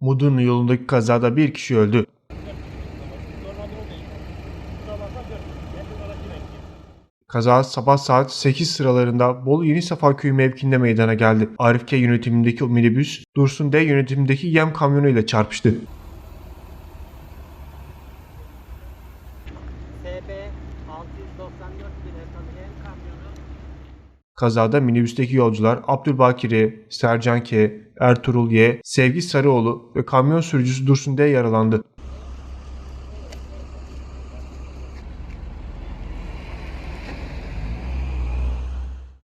Mudurnu yolundaki kazada bir kişi öldü. Kaza sabah saat 8 sıralarında Bolu Yeni Safa Köyü mevkinde meydana geldi. Arif K yönetimindeki minibüs Dursun D yönetimindeki yem kamyonu ile çarpıştı. SB 694 plakalı hem kamyonu Kazada minibüsteki yolcular Abdülbakir E, Sercan K, Ertuğrul Y, Sevgi Sarıoğlu ve kamyon sürücüsü Dursun D yaralandı.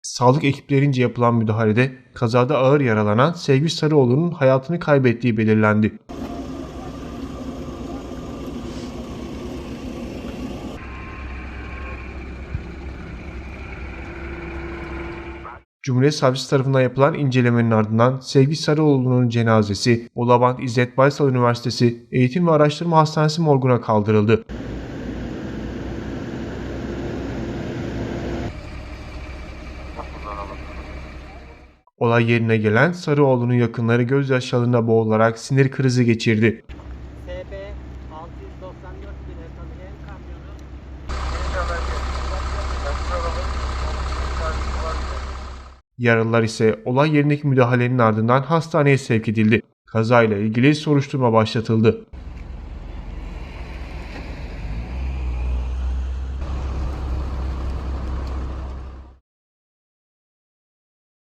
Sağlık ekiplerince yapılan müdahalede kazada ağır yaralanan Sevgi Sarıoğlu'nun hayatını kaybettiği belirlendi. Cumhuriyet Savcısı tarafından yapılan incelemenin ardından Sevgi Sarıoğlu'nun cenazesi Ulabant İzzet Baysal Üniversitesi Eğitim ve Araştırma Hastanesi morguna kaldırıldı. Olay yerine gelen Sarıoğlu'nun yakınları gözyaşlarına boğularak sinir krizi geçirdi. SB 694 plakalı hem kamyonu Yaralılar ise olay yerindeki müdahalenin ardından hastaneye sevk edildi. Kazayla ilgili soruşturma başlatıldı.